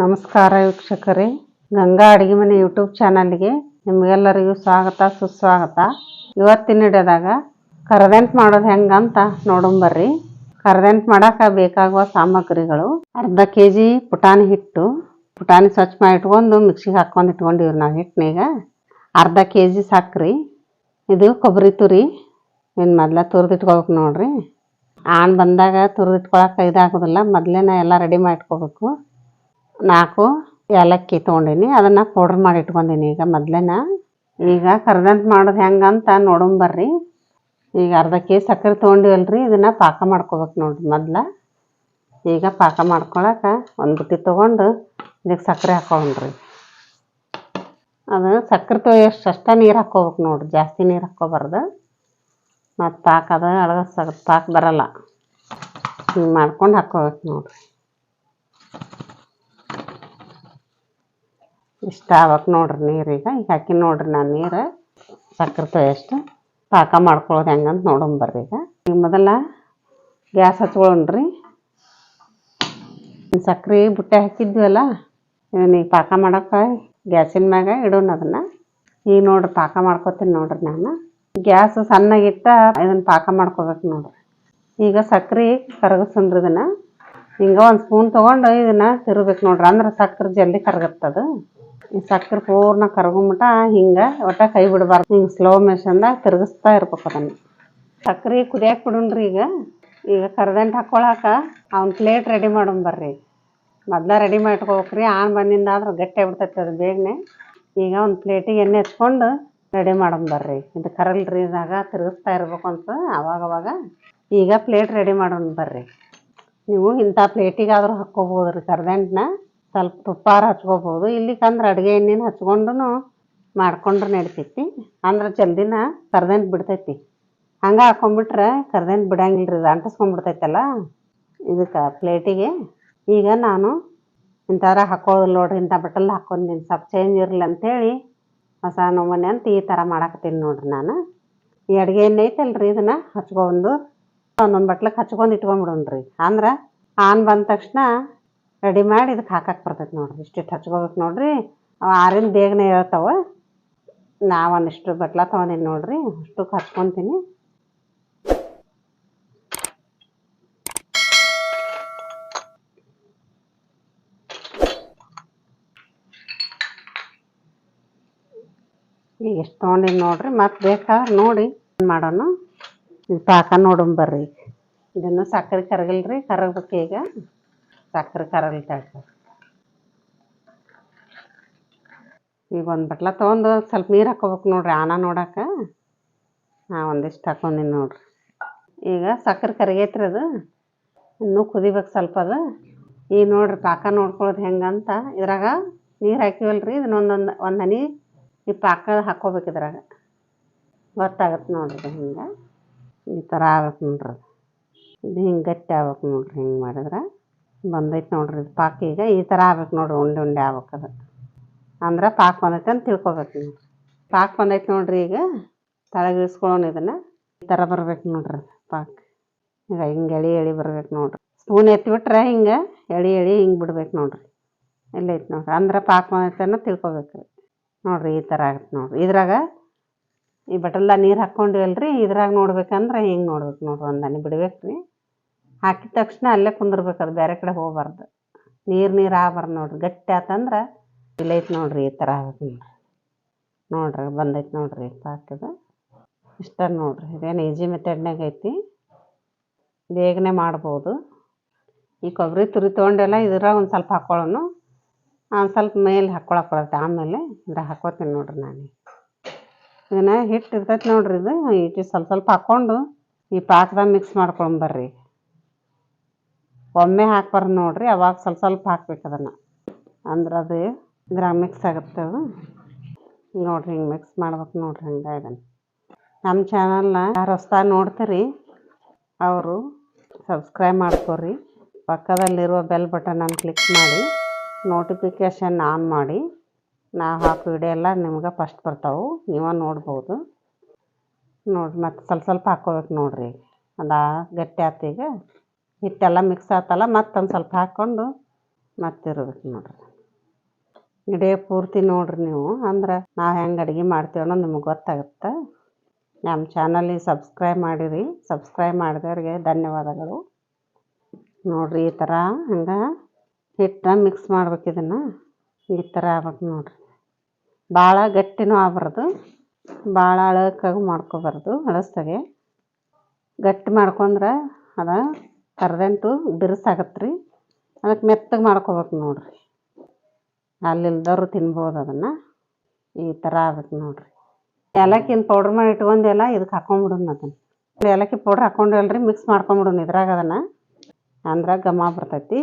ನಮಸ್ಕಾರ ವೀಕ್ಷಕರೇ. ಗಂಗಾ ಅಡುಗೆ ಮನೆ ಯೂಟ್ಯೂಬ್ ಚಾನಲ್ಗೆ ನಿಮಗೆಲ್ಲರಿಗೂ ಸ್ವಾಗತ, ಸುಸ್ವಾಗತ. ಇವತ್ತಿನ ಹಿಡಿದಾಗ ಕರದಂಟ್ ಮಾಡೋದು ಹೆಂಗಂತ ನೋಡಂಬರ್ರಿ ಕರದಂಟ್ ಮಾಡೋಕೆ ಬೇಕಾಗುವ ಸಾಮಗ್ರಿಗಳು ಅರ್ಧ ಕೆ ಜಿ ಪುಟಾಣಿ ಹಿಟ್ಟು, ಪುಟಾಣಿ ಸ್ವಚ್ಛ ಮಾಡಿ ಇಟ್ಕೊಂಡು ಮಿಕ್ಸಿಗೆ ಹಾಕ್ಕೊಂಡು ಇಟ್ಕೊಂಡಿವ್ರಿ ನಾವು ಹಿಟ್ಟನೀಗ. ಅರ್ಧ ಕೆ ಜಿ ಸಾಕ್ರಿ, ಇದು ಕೊಬ್ಬರಿ ತುರಿ. ಇನ್ನು ಮೊದಲೇ ತುರಿದಿಟ್ಕೊಬೇಕು ನೋಡ್ರಿ. ಆಣ್ ಬಂದಾಗ ತುರಿದಿಟ್ಕೊಳಕ್ಕೆ ಇದಾಗೋದಿಲ್ಲ, ಮೊದಲೇನ ಎಲ್ಲ ರೆಡಿ ಮಾಡಿ ಇಟ್ಕೋಬೇಕು. ನಾಲ್ಕು ಏಲಕ್ಕಿ ತೊಗೊಂಡಿನಿ. ಅದನ್ನು ಪೌಡ್ರ್ ಮಾಡಿ ಇಟ್ಕೊಂಡೀನಿ ಈಗ ಮೊದಲೇನ. ಈಗ ಕರ್ದಂತ ಮಾಡೋದು ಹೆಂಗಂತ ನೋಡಂಬರ್ರಿ ಈಗ ಅರ್ಧ ಕೆ ಜಿ ಸಕ್ಕರೆ ತೊಗೊಂಡಿವಲ್ರಿ. ಇದನ್ನು ಪಾಕ ಮಾಡ್ಕೋಬೇಕು ನೋಡಿರಿ ಮೊದಲ. ಈಗ ಪಾಕ ಮಾಡ್ಕೊಳಕ್ಕೆ ಒಂದು ಬುಟ್ಟಿ ತೊಗೊಂಡು ಇದಕ್ಕೆ ಸಕ್ಕರೆ ಹಾಕೊಂಡ್ರಿ ಅದು ಸಕ್ಕರೆ ತೊಯ್ಯಷ್ಟು ಅಷ್ಟ ನೀರು ಹಾಕ್ಕೋಬೇಕು ನೋಡ್ರಿ. ಜಾಸ್ತಿ ನೀರು ಹಾಕ್ಕೋಬಾರ್ದು ಮತ್ತು ಪಾಕ ಅದು ಸಕ್ ಪಾಕ ಬರಲ್ಲ. ಹಿಂಗೆ ಮಾಡ್ಕೊಂಡು ಹಾಕೋಬೇಕು ನೋಡ್ರಿ. ಇಷ್ಟ ಆಗ್ಬೇಕು ನೋಡ್ರಿ ನೀರೀಗ ಈಗ. ಹಾಕಿ ನೋಡ್ರಿ ನಾನು ನೀರು. ಸಕ್ಕರೆ ತೊಯ್ಯಷ್ಟು ಪಾಕ ಮಾಡ್ಕೊಳ್ಳೋದು ಹೆಂಗಂತ ನೋಡಂಬರ್ರಿ ಈಗ. ಈಗ ಮೊದಲ ಗ್ಯಾಸ್ ಹಚ್ಕೊಳ್ಳೋಣ್ರಿ ಸಕ್ರೆ ಬುಟ್ಟೆ ಹಾಕಿದ್ವಲ್ಲ ಈಗ ಪಾಕ ಮಾಡಕ್ಕೆ ಗ್ಯಾಸಿನ ಮ್ಯಾಗ ಇಡೋಣ ಅದನ್ನು. ಈಗ ನೋಡ್ರಿ ಪಾಕ ಮಾಡ್ಕೊತೀನಿ ನೋಡ್ರಿ ನಾನು. ಗ್ಯಾಸ್ ಸಣ್ಣಗಿಟ್ಟ ಇದನ್ನು ಪಾಕ ಮಾಡ್ಕೋಬೇಕು ನೋಡ್ರಿ. ಈಗ ಸಕ್ರೆ ಕರಗಸನ್ರಿ ಇದನ್ನು. ಹಿಂಗೆ ಒಂದು ಸ್ಪೂನ್ ತೊಗೊಂಡು ಇದನ್ನು ತಿರ್ಬೇಕು ನೋಡ್ರಿ. ಅಂದ್ರೆ ಸಕ್ಕರೆ ಜಲ್ದಿ ಕರಗತ್ತದು. ಸಕ್ಕರೆ ಪೂರ್ಣ ಕರಗೊಂಬಿಟ್ಟ ಹಿಂಗೆ ಒಟ್ಟ ಕೈ ಬಿಡಬಾರ್ದು. ಹಿಂಗೆ ಸ್ಲೋ ಮೆಷನ್ದಾಗ ತಿರುಗಿಸ್ತಾ ಇರ್ಬೇಕು ಅದನ್ನು. ಸಕ್ಕರೆ ಕುದಿಯಾಕೆ ಬಿಡೋಣ್ರಿ ಈಗ. ಈಗ ಕರ್ದಂಟು ಹಾಕ್ಕೊಳಕ ಅವ್ನ ಪ್ಲೇಟ್ ರೆಡಿ ಮಾಡೋಣ ಬರ್ರಿ. ಮೊದ್ಲ ರೆಡಿ ಮಾಡ್ಕೋಬೇಕು ರೀ ಆನ್ ಬಂದಿಂದ ಆದ್ರೆ ಗಟ್ಟಿ ಆಗ್ಬಿಡ್ತೈತೆ ಅದು ಬೇಗನೆ. ಈಗ ಒಂದು ಪ್ಲೇಟಿಗೆ ಎಣ್ಣೆ ಹಚ್ಕೊಂಡು ರೆಡಿ ಮಾಡೋಣ ಬರ್ರಿ. ಇದು ಕರಲ್ರಿ ಇದಾಗ ತಿರುಗಿಸ್ತಾ ಇರ್ಬೇಕು ಅಂತ ಅವಾಗ ಅವಾಗ ಈಗ ಪ್ಲೇಟ್ ರೆಡಿ ಮಾಡೋಣ ಬರ್ರಿ. ನೀವು ಇಂಥ ಪ್ಲೇಟಿಗಾದ್ರೂ ಹಾಕ್ಕೋಬೋದು ರೀ ಕರ್ದಂಟನ್ನ ಸ್ವಲ್ಪ ತುಪ್ಪಾರ ಹಚ್ಕೋಬೋದು. ಇಲ್ಲಿಕಂದ್ರೆ ಅಡುಗೆ ಎಣ್ಣೆನ ಹಚ್ಕೊಂಡು ಮಾಡ್ಕೊಂಡ್ರೆ ನಡಿತೈತಿ. ಅಂದ್ರೆ ಜಲ್ದಿನ ಕರ್ದಂಟು ಬಿಡ್ತೈತಿ. ಹಂಗೆ ಹಾಕೊಂಡ್ಬಿಟ್ರೆ ಕರ್ದಂಟು ಬಿಡಂಗಿಲ್ಲ ರೀ ಅಂಟಿಸ್ಕೊಂಡ್ಬಿಡ್ತೈತಲ್ಲ ಇದಕ್ಕೆ ಪ್ಲೇಟಿಗೆ. ಈಗ ನಾನು ಇಂಥರ ಹಾಕೋದಿಲ್ಲ ನೋಡ್ರಿ ಇಂಥ ಬಟ್ಟಲ್ ಹಾಕ್ಕೊಂಡೀನಿ ಸ್ವಲ್ಪ ಚೇಂಜ್ ಇರಲಿ ಅಂತೇಳಿ ಹೊಸ ನಮೂನೆ ಅಂತ ಈ ಥರ ಮಾಡಾಕತ್ತೀನಿ ನೋಡ್ರಿ ನಾನು. ಈ ಅಡುಗೆ ಎಣ್ಣೆ ಐತಲ್ರಿ ಇದನ್ನು ಹಚ್ಕೊಂಡು, ಒಂದೊಂದು ಬಟ್ಲಕ್ಕೆ ಹಚ್ಕೊಂಡು ಇಟ್ಕೊಂಡ್ಬಿಡೋಣ್ರಿ. ಅಂದ್ರೆ ಆನ್ ಬಂದ ತಕ್ಷಣ ರೆಡಿ ಮಾಡಿ ಇದಕ್ಕೆ ಹಾಕಕ್ಕೆ ಬರ್ತೈತೆ ನೋಡ್ರಿ. ಇಷ್ಟಿಟ್ಟು ಹಚ್ಕೋಬೇಕು ನೋಡ್ರಿ. ಆರಿನ ಬೇಗನೆ ಹೇಳ್ತಾವೆ. ನಾ ಒಂದಿಷ್ಟು ಬಟ್ಲ ತೊಗೊಂಡಿನಿ ನೋಡ್ರಿ. ಅಷ್ಟಕ್ಕೆ ಹಚ್ಕೊತೀನಿ. ಈಗ ಎಷ್ಟು ತೊಗೊಂಡಿನಿ ನೋಡ್ರಿ. ಮತ್ತೆ ಬೇಕಾದ್ರೆ ನೋಡಿ ಮಾಡೋಣ. ಇದು ಪಾಕ ನೋಡೋಣ ಬರ್ರಿ. ಇದನ್ನು ಸಕ್ಕರೆ ಕರಗಿಲ್ರಿ. ಕರಗಬೇಕು ಈಗ. ಸಕ್ಕರೆ ಕರಗಲ್ತಾಳ್ರಿ ಈಗ ಒಂದು ಬಟ್ಲ ತೊಗೊಂಡು ಸ್ವಲ್ಪ ನೀರು ಹಾಕೋಬೇಕು ನೋಡ್ರಿ, ಆನ ನೋಡಕ್ಕೆ ಹಾಂ ಒಂದಿಷ್ಟು ಹಾಕೊಂಡಿನಿ ನೋಡ್ರಿ. ಈಗ ಸಕ್ಕರೆ ಕರಿಗೈತ್ರಿ ಅದು. ಇನ್ನೂ ಕುದಿಬೇಕು ಸ್ವಲ್ಪ ಅದು. ಈಗ ನೋಡ್ರಿ ಪಾಕ ನೋಡ್ಕೊಳ್ಳೋದು ಹೆಂಗಂತ. ಇದ್ರಾಗ ನೀರು ಹಾಕಿವಲ್ರಿ, ಇದನ್ನ ಒಂದೊಂದು, ಒಂದು ಹನಿ ಈ ಪಾಕ ಹಾಕೋಬೇಕು ಇದ್ರಾಗ. ಗೊತ್ತಾಗತ್ತೆ ನೋಡ್ರಿ ಹಿಂಗೆ. ಈ ಥರ ಆಗ್ಬೇಕು ನೋಡ್ರಿ ಅದು. ಇದು ಹಿಂಗೆ ಗಟ್ಟಿ ಆಗ್ಬೇಕು ನೋಡ್ರಿ, ಹಿಂಗೆ ಮಾಡಿದ್ರೆ. ಬಂದೈತೆ ನೋಡ್ರಿ ಇದು ಪಾಕ ಈಗ. ಈ ಥರ ಆಗ್ಬೇಕು ನೋಡ್ರಿ ಉಂಡೆ ಉಂಡೆ ಆಗ್ಬೇಕು ಅದು. ಅಂದ್ರೆ ಪಾಕ ಬಂದೈತೆ ಅಂತ ತಿಳ್ಕೊಬೇಕು ನೋಡ್ರಿ ಪಾಕ ಬಂದೈತೆ ನೋಡ್ರಿ ಈಗ. ತಳಗೆ ಇಳಿಸ್ಕೊಳ್ಳೋಣ ಇದನ್ನು. ಈ ಥರ ಬರ್ಬೇಕು ನೋಡ್ರಿ ಪಾಕ್. ಈಗ ಹಿಂಗೆ ಎಳಿ ಎಳಿ ಬರ್ಬೇಕು ನೋಡ್ರಿ. ಸ್ಪೂನ್ ಎತ್ತಿಬಿಟ್ರೆ ಹಿಂಗೆ ಎಳಿ ಎಳಿ ಹಿಂಗೆ ಬಿಡ್ಬೇಕು ನೋಡ್ರಿ. ಎಲ್ಲೈತೆ ನೋಡ್ರಿ. ಅಂದ್ರೆ ಪಾಕ ಬಂದೈತೆ ಅನ್ನೋ ತಿಳ್ಕೊಬೇಕು. ರೀ ನೋಡ್ರಿ ಈ ಥರ ಆಗತ್ತೆ ನೋಡ್ರಿ. ಇದ್ರಾಗ ಈ ಬಟಲ್ದಾಗ ನೀರು ಹಾಕ್ಕೊಂಡಿವಲ್ರಿ. ಇದ್ರಾಗ ನೋಡ್ಬೇಕಂದ್ರೆ ಹಿಂಗೆ ನೋಡ್ಬೇಕು ನೋಡ್ರಿ ಒಂದು ಹನಿ ಬಿಡ್ಬೇಕು ರೀ ಹಾಕಿದ ತಕ್ಷಣ ಅಲ್ಲೇ ಕುಂದಿರ್ಬೇಕಾದ್ರೆ ಬೇರೆ ಕಡೆ ಹೋಗ್ಬಾರ್ದು. ನೀರು ನೀರು ಆಗ್ಬಾರ್ದು ನೋಡ್ರಿ. ಗಟ್ಟಿ ಆತಂದ್ರೆ ಇಲ್ಲೈತೆ ನೋಡ್ರಿ ಈ ಥರ ಆಗ್ಬೇಕು ನೋಡ್ರಿ. ನೋಡ್ರಿ, ಬಂದೈತೆ ನೋಡ್ರಿ ಪಾಕದ ಇಷ್ಟ ನೋಡ್ರಿ. ಇದೇನು ಈಜಿ ಮೆಥಡ್ನಾಗ ಐತಿ. ಬೇಗನೆ ಮಾಡ್ಬೋದು. ಈ ಕೊಬ್ಬರಿ ತುರಿ ತೊಗೊಂಡೆಲ್ಲ ಇದ್ರಾಗ ಒಂದು ಸ್ವಲ್ಪ ಹಾಕ್ಕೊಳ್ಳೋನು ಒಂದು ಸ್ವಲ್ಪ ಮೇಲೆ ಹಾಕ್ಕೊಳಕ್ಕೆ ಆಮೇಲೆ ಇದ್ರಾಗ ಹಾಕೋತೀನಿ ನೋಡ್ರಿ ನಾನು. ಇದನ್ನು ಹಿಟ್ಟು ಇರ್ತೈತೆ ನೋಡ್ರಿ ಇದು. ಹಿಟ್ಟು ಸ್ವಲ್ಪ ಸ್ವಲ್ಪ ಹಾಕ್ಕೊಂಡು ಈ ಪಾಕದಾಗ ಮಿಕ್ಸ್ ಮಾಡ್ಕೊಂಬರ್ರಿ ಒಮ್ಮೆ ಹಾಕ್ಬಾರ್ದು ನೋಡ್ರಿ, ಅವಾಗ ಸ್ವಲ್ಪ ಸ್ವಲ್ಪ ಹಾಕ್ಬೇಕು ಅದನ್ನು. ಅಂದ್ರೆ ಅದು ಇದ್ರಾಗ ಮಿಕ್ಸ್ ಆಗುತ್ತೆ ಅದು. ನೋಡ್ರಿ ಹಿಂಗೆ ಮಿಕ್ಸ್ ಮಾಡ್ಬೇಕು ನೋಡ್ರಿ ಹಂಗೆ ಇದನ್ನು. ನಮ್ಮ ಚಾನಲ್ನ ಯಾರು ಹೊಸ್ದಾಗಿ ನೋಡ್ತೀರಿ, ಅವರು ಸಬ್ಸ್ಕ್ರೈಬ್ ಮಾಡ್ಕೋರಿ. ಪಕ್ಕದಲ್ಲಿರುವ ಬೆಲ್ ಬಟನನ್ನು ಕ್ಲಿಕ್ ಮಾಡಿ ನೋಟಿಫಿಕೇಷನ್ ಆನ್ ಮಾಡಿ. ನಾವು ಹಾಕೋ ವಿಡಿಯೋ ಎಲ್ಲ ನಿಮ್ಗೆ ಫಸ್ಟ್ ಬರ್ತಾವೆ, ನೀವು ನೋಡ್ಬೋದು. ನೋಡಿರಿ, ಮತ್ತು ಸ್ವಲ್ಪ ಸ್ವಲ್ಪ ಹಾಕ್ಕೋಬೇಕು ನೋಡಿರಿ ಅದಾ ಗಟ್ಟಿ ಆಯ್ತು ಈಗ. ಹಿಟ್ಟೆಲ್ಲ ಮಿಕ್ಸ್ ಆತಲ್ಲ, ಮತ್ತೊಂದು ಸ್ವಲ್ಪ ಹಾಕ್ಕೊಂಡು ಮತ್ತಿರ್ಬೇಕು ನೋಡ್ರಿ. ಇಡೀ ಪೂರ್ತಿ ನೋಡ್ರಿ ನೀವು. ಅಂದ್ರೆ ನಾವು ಹೆಂಗೆ ಅಡುಗೆ ಮಾಡ್ತೀವಿ ಅನ್ನೋದು ನಿಮಗೆ ಗೊತ್ತಾಗುತ್ತೆ. ನಮ್ಮ ಚಾನಲಿಗೆ ಸಬ್ಸ್ಕ್ರೈಬ್ ಮಾಡಿರಿ. ಸಬ್ಸ್ಕ್ರೈಬ್ ಮಾಡಿದವ್ರಿಗೆ ಧನ್ಯವಾದಗಳು. ನೋಡ್ರಿ ಈ ಥರ ಹಂಗೆ ಹಿಟ್ಟನ್ನ ಮಿಕ್ಸ್ ಮಾಡ್ಬೇಕು ಇದನ್ನು. ಈ ಥರ ಆಗ್ಬೇಕು ನೋಡ್ರಿ. ಭಾಳ ಗಟ್ಟಿನೂ ಆಗ್ಬಾರ್ದು. ಭಾಳ ಅಳಕಾಗೂ ಮಾಡ್ಕೋಬಾರ್ದು ಅಳಸ್ದಾಗೆ. ಗಟ್ಟಿ ಮಾಡ್ಕೊಂಡ್ರೆ ಅದ ಕರ್ದಂಟು ಬಿರುಸಾಗತ್ತೆ ರೀ ಅದಕ್ಕೆ ಮೆತ್ತಗೆ ಮಾಡ್ಕೊಬೇಕು ನೋಡಿರಿ. ಅಲ್ಲಿಲ್ದವರು ತಿನ್ಬೋದು ಅದನ್ನು. ಈ ಥರ ಆಗ್ಬೇಕು ನೋಡಿರಿ. ಏಲಕ್ಕಿನ ಪೌಡ್ರ್ ಮಾಡಿ ಇಟ್ಕೊಂಡೆಲ್ಲ ಇದಕ್ಕೆ ಹಾಕೊಂಡ್ಬಿಡೋಣ ಅದನ್ನು. ಏಲಕ್ಕಿ ಪೌಡ್ರ್ ಹಾಕೊಂಡಲ್ರಿ ಮಿಕ್ಸ್ ಮಾಡ್ಕೊಂಬಿಡೋಣ ಇದ್ರಾಗ ಅದನ್ನು. ಅಂದ್ರೆ ಘಮ ಬರ್ತೈತಿ.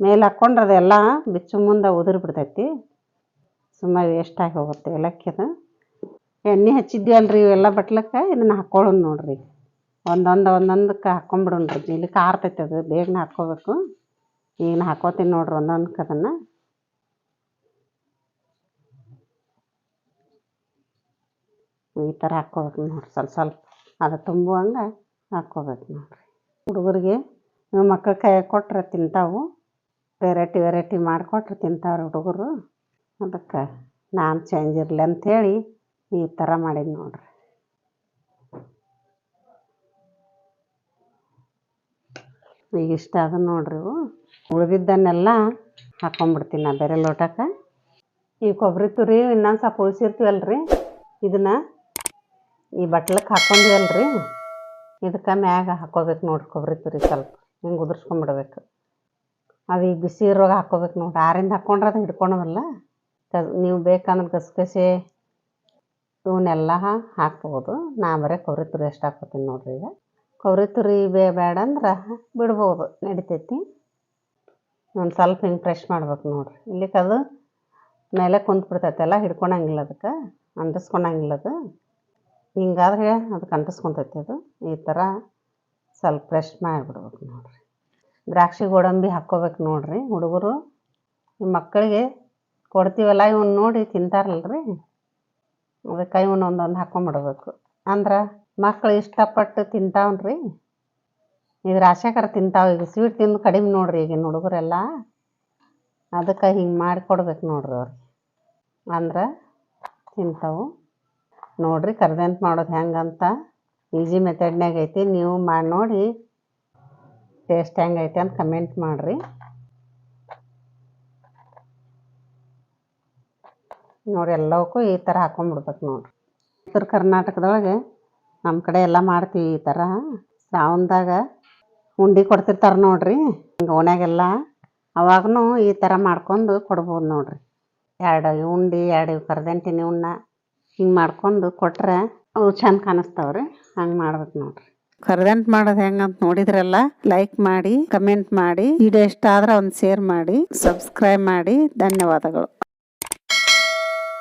ಮೇಲೆ ಹಾಕ್ಕೊಂಡ್ರೆ ಅದೆಲ್ಲ ಬಿಚ್ಚು ಮುಂದೆ ಉದುರಿ ಬಿಡ್ತೈತಿ. ವೇಸ್ಟ್ ಆಗಿ ಹೋಗುತ್ತೆ ಏಲಕ್ಕಿದು ಎಣ್ಣೆ ಹಚ್ಚಿದ್ವಲ್ರಿ ಇವೆಲ್ಲ ಬಟ್ಲಕ್ಕೆ, ಇದನ್ನು ಹಾಕ್ಕೊಳ್ಳೋಣ ನೋಡ್ರಿ. ಒಂದೊಂದು ಒಂದೊಂದಕ್ಕೆ ಹಾಕ್ಕೊಂಬಿಡೋಣ ರೀ ಇಲ್ಲಿ ಕಾರ್ತೈತೆ ಅದು. ಬೇಗನೆ ಹಾಕ್ಕೋಬೇಕು ಈಗ ಹಾಕೋತೀನಿ ನೋಡ್ರಿ ಒಂದೊಂದಕ್ಕೆ ಅದನ್ನು ಈ ಥರ ಹಾಕ್ಕೋಬೇಕು ನೋಡ್ರಿ ಸ್ವಲ್ಪ ಸ್ವಲ್ಪ. ಅದು ತುಂಬುವಂಗೆ ಹಾಕ್ಕೋಬೇಕು ನೋಡ್ರಿ. ಹುಡುಗರಿಗೆ ಮಕ್ಕಳ ಕೈ ಕೊಟ್ರೆ ತಿಂತಾವು. ವೆರೈಟಿ ವೆರೈಟಿ ಮಾಡಿಕೊಟ್ರೆ ತಿಂತಾವ್ರಿ ಹುಡುಗರು. ಅದಕ್ಕೆ ನಾನು ಚೇಂಜ್ ಇರಲಿ ಅಂಥೇಳಿ ಈ ಥರ ಮಾಡೀನಿ ನೋಡ್ರಿ. ಈಗ ಇಷ್ಟ ಅದ ನೋಡ್ರಿ ಇವು. ಉಳ್ದಿದ್ದನ್ನೆಲ್ಲ ಹಾಕೊಂಡ್ಬಿಡ್ತೀನಿ ನಾ ಬೇರೆ ಲೋಟಕ್ಕೆ. ಈ ಕೊಬ್ಬರಿ ತುರಿ ಇನ್ನೊಂದು ಸ್ವಲ್ಪ ರೀ ಇದನ್ನು ಈ ಬಟ್ಲಕ್ಕೆ ಹಾಕೊಂಡಿವಲ್ರಿ. ಇದಕ್ಕೆ ಮ್ಯಾಗ ಹಾಕೋಬೇಕು ನೋಡ್ರಿ ಕೊಬ್ಬರಿ ತುರಿ ಸ್ವಲ್ಪ. ಹಿಂಗೆ ಉದುರ್ಸ್ಕೊಂಡ್ಬಿಡ್ಬೇಕು ಅದು ಈಗ ಬಿಸಿ ಇರುವಾಗ ಹಾಕೋಬೇಕು ನೋಡ್ರಿ. ಆರಿಂದ ಹಾಕ್ಕೊಂಡ್ರೆ ಅದು ಹಿಡ್ಕೊಳೋದಲ್ಲ. ನೀವು ಬೇಕಂದ್ರೆ ಗಸಗಸೆ ಇವನ್ನೆಲ್ಲ ಹಾಕ್ಬೋದು. ನಾ ಬರೀ ಕೊಬ್ಬರಿ ತುರಿ ಎಷ್ಟು ಹಾಕ್ಕೊತೀನಿ ನೋಡ್ರಿ ಈಗ. ಕೊಬ್ಬರಿ ತುರಿ ಬೇ ಬೇಡ ಅಂದ್ರೆ ಬಿಡ್ಬೋದು, ನಡಿತೈತಿ. ಒಂದು ಸ್ವಲ್ಪ ಹಿಂಗೆ ಫ್ರೆಶ್ ಮಾಡ್ಬೇಕು ನೋಡ್ರಿ. ಇಲ್ಲಿಕ್ಕೆ ಅದು ಮೇಲೆ ಕುಂತು ಬಿಡ್ತೈತಲ್ಲ ಹಿಡ್ಕೊಳಂಗಿಲ್ಲ ಅದಕ್ಕೆ ಅಂಟಿಸ್ಕೊಳಂಗಿಲ್ಲ ಅದು. ಹಿಂಗಾದ್ರೆ ಅದಕ್ಕೆ ಅಂಟಿಸ್ಕೊಂತೈತಿ ಅದು. ಈ ಥರ ಸ್ವಲ್ಪ ಫ್ರೆಶ್ ಮಾಡಿಬಿಡ್ಬೇಕು ನೋಡ್ರಿ. ದ್ರಾಕ್ಷಿ ಗೋಡಂಬಿ ಹಾಕ್ಕೋಬೇಕು ನೋಡ್ರಿ ಹುಡುಗರು. ನಿಮ್ಮ ಮಕ್ಕಳಿಗೆ ಕೊಡ್ತೀವಲ್ಲ ಇವನ್ನ ನೋಡಿ ತಿಂತಾರಲ್ರಿ. ಅದಕ್ಕೆ ಇವನ್ನ ಒಂದೊಂದು ಹಾಕ್ಕೊಂಬಿಡ್ಬೇಕು ಅಂದ್ರೆ ಮಕ್ಳು ಇಷ್ಟಪಟ್ಟು ತಿಂತಾವನ್ರಿ. ಇದು ಆಶಾಕರ ತಿಂತಾವ. ಈಗ ಸ್ವೀಟ್ ತಿಂದು ಕಡಿಮೆ ನೋಡ್ರಿ ಈಗಿನ ಹುಡುಗರೆಲ್ಲ. ಅದಕ್ಕೆ ಹಿಂಗೆ ಮಾಡಿ ಕೊಡ್ಬೇಕು ನೋಡ್ರಿ ಅವ್ರಿಗೆ ಅಂದ್ರೆ ತಿಂತಾವು. ನೋಡ್ರಿ ಕರ್ದಂತ ಮಾಡೋದು ಹೆಂಗಂತ. ಈಜಿ ಮೆಥಡ್ನಾಗ ಐತಿ. ನೀವು ಮಾಡಿ ನೋಡಿ. ಟೇಸ್ಟ್ ಹೆಂಗೈತೆ ಅಂತ ಕಮೆಂಟ್ ಮಾಡಿರಿ. ನೋಡಿ ಎಲ್ಲವಕ್ಕೂ ಈ ಥರ ಹಾಕೊಂಡ್ಬಿಡ್ಬೇಕು ನೋಡ್ರಿ. ಉತ್ತರ ಕರ್ನಾಟಕದೊಳಗೆ ನಮ್ಮ ಕಡೆ ಎಲ್ಲ ಮಾಡ್ತೀವಿ ಈ ಥರ ಶ್ರಾವಣದಾಗ ಉಂಡೆ ಕೊಡ್ತಿರ್ತಾರೆ ನೋಡ್ರಿ. ಹಿಂಗೆ ಓಣ್ಯಾಗೆಲ್ಲ ಅವಾಗೂ ಈ ಥರ ಮಾಡ್ಕೊಂಡು ಕೊಡ್ಬೋದು ನೋಡ್ರಿ. ಎರಡು ಉಂಡೆ, ಎರಡು ಕರ್ದಂಟಿನ ಉಣ್ಣ ಹಿಂಗೆ ಮಾಡ್ಕೊಂಡು ಕೊಟ್ರೆ ಅವು ಚಂದ ಕಾಣಿಸ್ತಾವ್ರಿ. ಹಂಗೆ ಮಾಡ್ಬೇಕು ನೋಡ್ರಿ. ಕರ್ದಂಟ್ ಮಾಡೋದು ಹೆಂಗಂತ ನೋಡಿದ್ರಲ್ಲ ಲೈಕ್ ಮಾಡಿ ಕಮೆಂಟ್ ಮಾಡಿ ವಿಡಿಯೋ ಇಷ್ಟ ಆದ್ರೆ ಒಂದು ಶೇರ್ ಮಾಡಿ ಸಬ್ಸ್ಕ್ರೈಬ್ ಮಾಡಿ, ಧನ್ಯವಾದಗಳು.